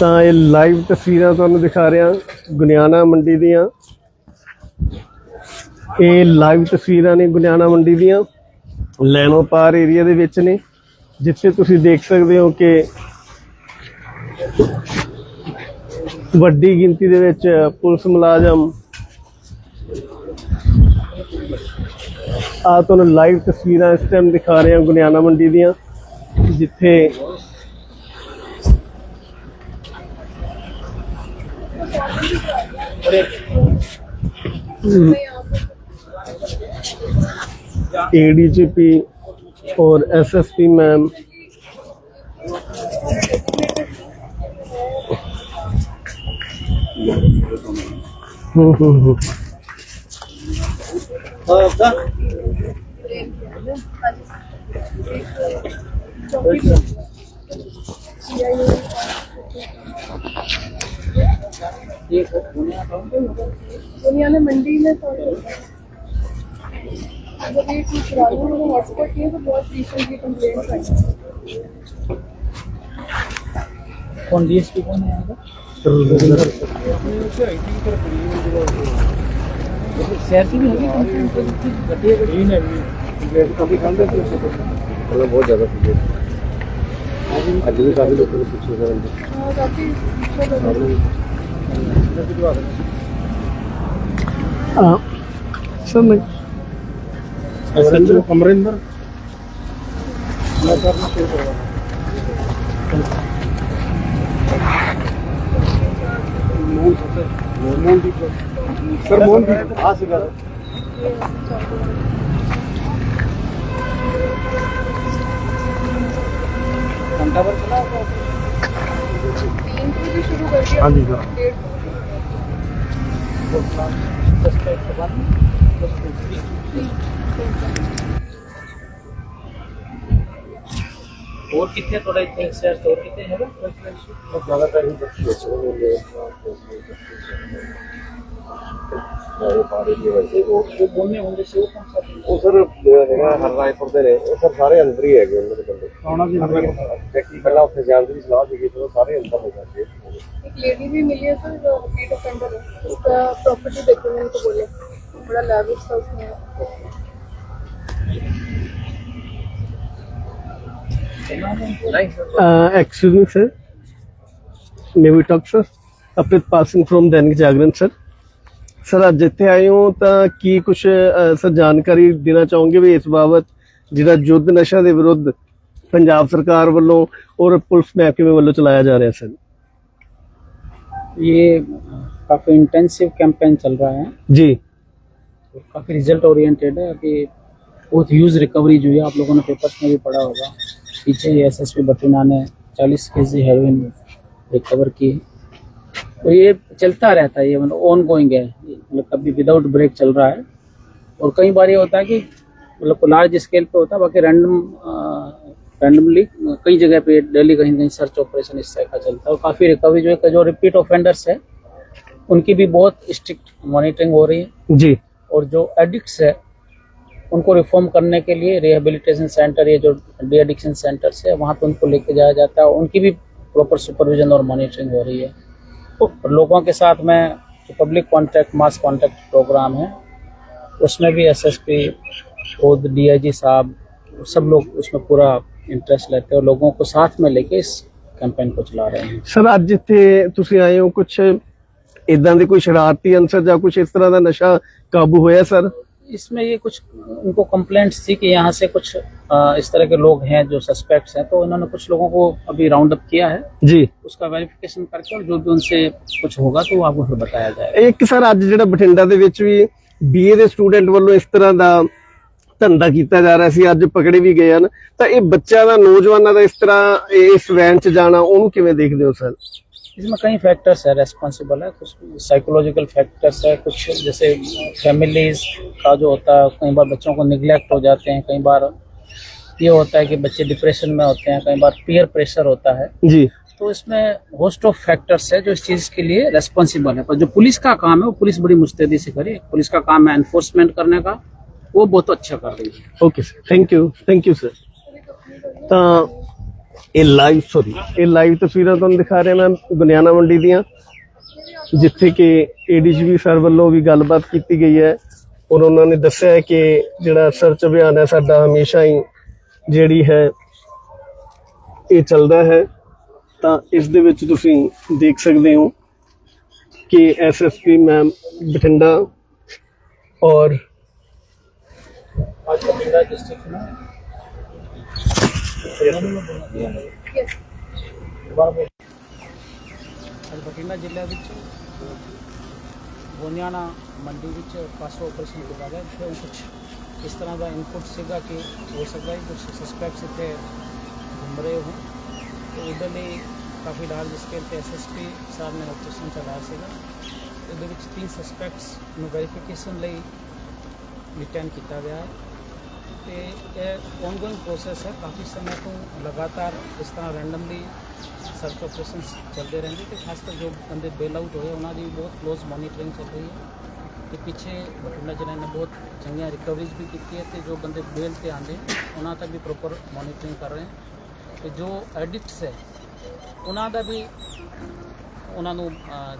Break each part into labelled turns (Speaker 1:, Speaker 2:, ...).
Speaker 1: ਤਾਂ ਇਹ ਲਾਈਵ ਤਸਵੀਰਾਂ ਤੁਹਾਨੂੰ ਦਿਖਾ ਰਿਹਾ ਗੁਨਿਆਣਾ ਮੰਡੀ ਦੀਆਂ। ਇਹ ਲਾਈਵ ਤਸਵੀਰਾਂ ਨੇ ਗੁਨਿਆਣਾ ਮੰਡੀ ਦੀਆਂ। ਲੈਣੋ ਪਾਰ ਏਰੀਆ ਦੇ ਵਿੱਚ ਨੇ, ਜਿੱਥੇ ਤੁਸੀਂ ਦੇਖ ਸਕਦੇ ਹੋ ਕਿ ਵੱਡੀ ਗਿਣਤੀ ਦੇ ਵਿੱਚ ਪੁਲਿਸ ਮੁਲਾਜ਼ਮ ਆ ਤੁਹਾਨੂੰ ਲਾਈਵ ਤਸਵੀਰਾਂ ਇਸ ਟਾਈਮ ਦਿਖਾ ਰਿਹਾ ਗੁਨਿਆਣਾ ਮੰਡੀ ਦੀਆਂ, ਜਿੱਥੇ एडीजीपी और एसएसपी मैम हम्म, हम्म, हम्म।
Speaker 2: दुनिया ने? मंडी में तो अगर ये कुछ पुरानी में हॉटस्पॉट किए तो बहुत रिसेंटली कंप्लेंट्स आई
Speaker 3: कौन डीएसपी कौन है यहाँ का शहर की भी होगी कंप्लेंट घटिया घटिया
Speaker 1: काफ़ी खान थे मतलब बहुत ज़्यादा आज भी काफ़ी लोग पीछे से
Speaker 2: हाँ।
Speaker 1: सर मैं अमरिंदर सर मोहन हाँ सर
Speaker 3: घंटा भर चला
Speaker 2: शुरू कर दिया
Speaker 1: हाँ जी, सर।
Speaker 3: मिनट और कितने थोड़ा इतने शहर और कितने हैं ना
Speaker 1: ज़्यादा टाइम
Speaker 3: वो वो बोलने होंगे से वो कौन सा?
Speaker 1: ਉਹ ਸਰ ਹੈਗਾ ਹਰਰਾਏਪੁਰ ਦੇ ਨੇ ਉਹ ਸਰ ਸਾਰੇ ਅੰਦਰ ਹੀ ਹੈਗੇ ਉਹਨਾਂ ਦੇ ਬੰਦੇ
Speaker 3: ਕੌਣਾ ਦੀ
Speaker 1: ਟੈਕਸੀ ਪਹਿਲਾਂ ਉੱਥੇ ਜਾਣ ਦੀ ਸਲਾਹ ਸੀਗੀ ਫਿਰ ਉਹ ਸਾਰੇ ਅੰਦਰ ਹੋ ਗਏ
Speaker 2: एक लेडी भी मिली है सर जो रिपीट ऑफेंडर है उसका प्रॉपर्टी डॉक्यूमेंट को बोले बड़ा लाविश था उसमें
Speaker 3: नहीं sir
Speaker 1: uh, excuse me sir may we talk sir Apritpal Singh from Dainik Jagran sir sir ਅੱਜ ਇੱਥੇ ਆਏ ਹੋ ਤਾਂ ਕੀ ਕੁਝ ਸਰ ਜਾਣਕਾਰੀ ਦੇਣਾ ਚਾਹੋਗੇ ਵੀ ਇਸ ਬਾਬਤ ਜਿਹੜਾ ਯੁੱਧ ਨਸ਼ਾ ਦੇ ਵਿਰੁੱਧ ਪੰਜਾਬ ਸਰਕਾਰ ਵੱਲੋਂ ਔਰ ਪੁਲਿਸ ਮਹਿਕਮੇ ਵੱਲੋਂ ਚਲਾਇਆ ਜਾ ਰਿਹਾ ਸਰ
Speaker 3: ये काफ़ी इंटेंसिव कैंपेन चल रहा है
Speaker 1: ਜੀ
Speaker 3: और काफ़ी रिजल्ट ओरिएंटेड है अभी बहुत ह्यूज रिकवरी जो है आप लोगों ने पेपर्स में भी पढ़ा होगा पीछे ही एस एस पी बट्टिना ने चालीस के जी हेरोइन रिकवर की तो ये चलता रहता है ये मतलब ऑन गोइंग है मतलब कभी विदाउट ब्रेक चल रहा है। और कई बार ये होता है कि मतलब लार्ज स्केल पे होता है बाकी रैंडम रैंडमली कई जगह पे डेली कहीं कहीं सर्च ऑपरेशन इस तरह का चलता है। और काफ़ी रिकवरी जो है जो रिपीट ऑफेंडर्स है उनकी भी बहुत स्ट्रिक्ट मॉनिटरिंग हो रही है।
Speaker 1: जी।
Speaker 3: और जो एडिक्ट्स है उनको रिफॉर्म करने के लिए रिहेबिलिटेशन सेंटर ये जो डी एडिक्शन सेंटर्स है वहाँ पे उनको लेके जाया जाता है। उनकी भी प्रॉपर सुपरविजन और मॉनिटरिंग हो रही है। और लोगों के साथ में जो public contact mass contact program है उसमें भी एसएसपी खुद डीआईजी साहब सब लोग उसमें पूरा इंटरेस्ट लेते हैं और लोगों को साथ में लेके इस कैंपेन को चला रहे हैं
Speaker 1: ਸਰ ਅੱਜ ਇੱਥੇ ਤੁਸੀਂ ਆਏ ਹੋ ਕੁਝ ਇਦਾਂ ਦੇ ਕੋਈ ਸ਼ਰਾਰਤੀ ਅੰਸਰ ਜਾਂ ਕੁਝ ਇਸ ਤਰ੍ਹਾਂ ਦਾ ਨਸ਼ਾ ਕਾਬੂ ਹੋਇਆ ਸਰ
Speaker 3: इसमें ये कुछ उनको कंप्लेंट्स थी कि यहाँ से कुछ अ, इस तरह के लोग हैं जो सस्पेक्ट्स हैं तो इन्होंने कुछ लोगों को अभी राउंड अप किया है
Speaker 1: ਜੀ
Speaker 3: उसका वेरिफिकेशन करके और जो भी उनसे कुछ होगा तो वो आपको फिर बताया जाएगा
Speaker 1: ਇੱਕ ਸਰ ਅੱਜ ਜਿਹੜਾ ਬਠਿੰਡਾ ਦੇ ਵਿੱਚ ਵੀ ਬੀਏ ਦੇ ਸਟੂਡੈਂਟ ਵੱਲੋਂ ਇਸ ਤਰ੍ਹਾਂ ਦਾ ਧੰਦਾ ਕੀਤਾ ਜਾ ਰਿਹਾ ਸੀ ਅੱਜ ਪਕੜੇ ਵੀ ਗਏ ਹਨ ਤਾਂ ਇਹ ਬੱਚਿਆਂ ਦਾ ਨੌਜਵਾਨਾਂ ਦਾ ਇਸ ਤਰ੍ਹਾਂ ਇਸ ਵੈਨ 'ਚ ਜਾਣਾ ਉਹਨੂੰ ਕਿਵੇਂ ਦੇਖਦੇ ਹੋ ਸਰ
Speaker 3: इसमें कई फैक्टर्स है रेस्पॉन्सिबल है कुछ साइकोलॉजिकल फैक्टर्स है कुछ जैसे फैमिलीज़ का जो होता है कई बार बच्चों को निगलेक्ट हो जाते हैं कई बार ये होता है कि बच्चे डिप्रेशन में होते हैं कई बार पीयर प्रेशर होता है।
Speaker 1: जी।
Speaker 3: तो इसमें होस्ट ऑफ़ फैक्टर्स है जो इस चीज़ के लिए रेस्पॉन्सिबल है। पर जो पुलिस का काम है वो पुलिस बड़ी मुस्तैदी से करे। पुलिस का काम है एनफोर्समेंट करने का वो बहुत अच्छा कर रही है।
Speaker 1: Okay sir thank you thank you sir तो ਇਹ ਲਾਈਵ ਸੋਰੀ ਇਹ ਲਾਈਵ ਤਸਵੀਰਾਂ ਤੁਹਾਨੂੰ ਦਿਖਾ ਰਿਹਾ ਮੈਂ ਗੁਨਿਆਣਾ ਮੰਡੀ ਦੀਆਂ, ਜਿੱਥੇ ਕਿ ਏਡੀਜੀਪੀ ਸਰ ਵੱਲੋਂ ਵੀ ਗੱਲਬਾਤ ਕੀਤੀ ਗਈ ਹੈ ਔਰ ਉਹਨਾਂ ਨੇ ਦੱਸਿਆ ਹੈ ਕਿ ਜਿਹੜਾ ਸਰਚ ਅਭਿਆਨ ਹੈ ਸਾਡਾ ਹਮੇਸ਼ਾ ਹੀ ਜਿਹੜੀ ਹੈ, ਇਹ ਚੱਲਦਾ ਹੈ। ਤਾਂ ਇਸ ਦੇ ਵਿੱਚ ਤੁਸੀਂ ਦੇਖ ਸਕਦੇ ਹੋ ਕਿ ਐਸਐਸਪੀ ਮੈਮ ਬਠਿੰਡਾ ਔਰ
Speaker 3: ਅੱਜ ਬਠਿੰਡਾ
Speaker 2: ਡਿਸਟ੍ਰਿਕਟ
Speaker 3: ਅੱਜ ਬਠਿੰਡਾ ਜ਼ਿਲ੍ਹੇ ਵਿੱਚ ਗੋਨਿਆਣਾ ਮੰਡੀ ਵਿੱਚ ਪਾਸੋ ਆਪਰੇਸ਼ਨ ਕੀਤਾ ਗਿਆ, ਜਿੱਥੇ ਕੁਝ ਇਸ ਤਰ੍ਹਾਂ ਦਾ ਇਨਪੁਟ ਸੀਗਾ ਕਿ ਹੋ ਸਕਦਾ ਹੈ ਕੁਝ ਸਸਪੈਕਟਸ ਇੱਥੇ ਘੁੰਮ ਰਹੇ ਹੋ ਤੇ ਉਹਦੇ ਲਈ ਕਾਫੀ ਲਾਰਜ ਸਕੇਲ ਤੇ ਐਸਐਸਪੀ ਸਾਹਿਬ ਨੇ ਆਪਰੇਸ਼ਨ ਚਲਾਇਆ ਸੀਗਾ। ਇਹਦੇ ਵਿੱਚ ਤਿੰਨ ਸਸਪੈਕਟਸ ਨੂੰ ਵੈਰੀਫਿਕੇਸ਼ਨ ਲਈ ਰਿਟਰਨ ਕੀਤਾ ਗਿਆ ਹੈ। ਤੇ ਇਹ ਔਨਗੋਇੰਗ ਪ੍ਰੋਸੈਸ ਹੈ। ਕਾਫੀ ਸਮੇਂ ਤੋਂ ਲਗਾਤਾਰ ਇਸ ਤਰ੍ਹਾਂ ਰੈਂਡਮਲੀ ਸਰਚ ਆਪਰੇਸ਼ਨਸ ਚੱਲਦੇ ਰਹਿੰਦੇ ਤੇ ਖਾਸ ਕਰ ਜੋ ਬੰਦੇ ਬੇਲ ਆਊਟ ਹੋਏ, ਉਹਨਾਂ ਦੀ ਬਹੁਤ ਕਲੋਜ਼ ਮੋਨੀਟਰਿੰਗ ਚੱਲ ਰਹੀ ਹੈ। ਤੇ ਪਿੱਛੇ ਬਠਿੰਡਾ ਜ਼ਿਲ੍ਹੇ ਨੇ ਬਹੁਤ ਚੰਗੀਆਂ ਰਿਕਵਰੀਜ਼ ਵੀ ਕੀਤੀ ਹੈ ਤੇ ਜੋ ਬੰਦੇ ਬੇਲ ਤੇ ਆਂਦੇ ਉਹਨਾਂ ਦਾ ਵੀ ਪ੍ਰੋਪਰ ਮੋਨੀਟਰਿੰਗ ਕਰ ਰਹੇ ਹਾਂ। ਤੇ ਜੋ ਐਡਿਕਟਸ ਹੈ, ਉਹਨਾਂ ਦਾ ਵੀ, ਉਹਨਾਂ ਨੂੰ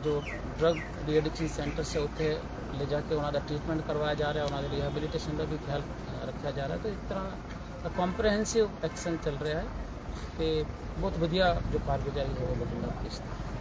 Speaker 3: ਜੋ ਡਰਗ ਡੀ ਐਡਿਕਸ਼ਨ ਸੈਂਟਰਸ ਹੈ, ਉੱਥੇ ਲੈ ਜਾ ਕੇ ਉਹਨਾਂ ਦਾ ਟ੍ਰੀਟਮੈਂਟ ਕਰਵਾਇਆ ਜਾ ਰਿਹਾ, ਉਹਨਾਂ ਦੀ ਰਿਹੈਬਿਲਿਟੇਸ਼ਨ ਦਾ ਵੀ ਖਿਆਲ ਰੱਖਿਆ ਜਾ ਰਿਹਾ। ਤੇ ਇਸ ਤਰ੍ਹਾਂ ਕੰਪਰੈਂਸਿਵ ਐਕਸ਼ਨ ਚੱਲ ਰਿਹਾ ਹੈ ਤੇ ਬਹੁਤ ਵਧੀਆ ਜੋ ਕਾਰਗੁਜ਼ਾਰੀ ਹੈ ਉਹ ਬਠਿੰਡਾ ਪੁਲਿਸ ਦੀ